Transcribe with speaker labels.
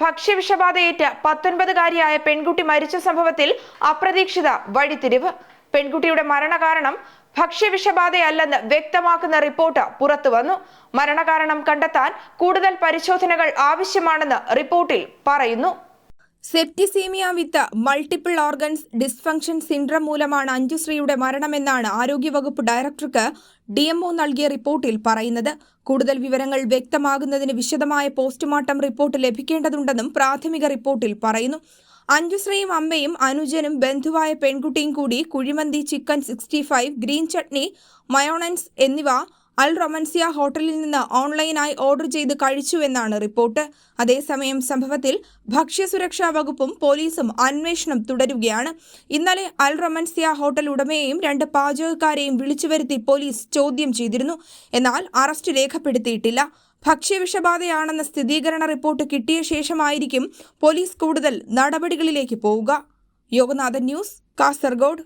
Speaker 1: ഭക്ഷ്യവിഷബാധയേറ്റ് പത്തൊൻപതുകാരിയായ പെൺകുട്ടി മരിച്ച സംഭവത്തിൽ അപ്രതീക്ഷിത വഴിത്തിരിവ്. പെൺകുട്ടിയുടെ മരണകാരണം ഭക്ഷ്യവിഷബാധയല്ലെന്ന് വ്യക്തമാക്കുന്ന റിപ്പോർട്ട് പുറത്തുവന്നു മരണകാരണം കണ്ടെത്താൻ കൂടുതൽ പരിശോധനകൾ ആവശ്യമാണെന്ന് റിപ്പോർട്ടിൽ പറയുന്നു. Septicaemia with multiple organs dysfunction syndrome മൂലമാണ് അഞ്ജുശ്രീയുടെ മരണമെന്നാണ് ആരോഗ്യവകുപ്പ് ഡയറക്ടർക്ക് ഡി നൽകിയ റിപ്പോർട്ടിൽ പറയുന്നത്. കൂടുതൽ വിവരങ്ങൾ വ്യക്തമാകുന്നതിന് വിശദമായ പോസ്റ്റ്മോർട്ടം റിപ്പോർട്ട് ലഭിക്കേണ്ടതുണ്ടെന്നും പ്രാഥമിക റിപ്പോർട്ടിൽ പറയുന്നു. അഞ്ജുശ്രീയും അമ്മയും അനുജനും ബന്ധുവായ പെൺകുട്ടിയും കൂടി kuzhimanthi chicken sixty green chutney mayonnaise എന്നിവ അൽ റൊമൻസിയ ഹോട്ടലിൽ നിന്ന് ഓൺലൈനായി ഓർഡർ ചെയ്ത് കഴിച്ചുവെന്നാണ് റിപ്പോർട്ട്. അതേസമയം സംഭവത്തിൽ ഭക്ഷ്യസുരക്ഷാ വകുപ്പും പോലീസും അന്വേഷണം തുടരുകയാണ്. ഇന്നലെ അൽ റൊമൻസിയ ഹോട്ടൽ ഉടമയെയും രണ്ട് പാചകക്കാരെയും വിളിച്ചുവരുത്തി പോലീസ് ചോദ്യം ചെയ്തിരുന്നു. എന്നാൽ അറസ്റ്റ് രേഖപ്പെടുത്തിയിട്ടില്ല. ഭക്ഷ്യവിഷബാധയാണെന്ന സ്ഥിരീകരണ റിപ്പോർട്ട് കിട്ടിയ ശേഷമായിരിക്കും പോലീസ് കൂടുതൽ നടപടികളിലേക്ക് പോവുക. യോഗനാഥൻ ന്യൂസ് കാസർഗോഡ്.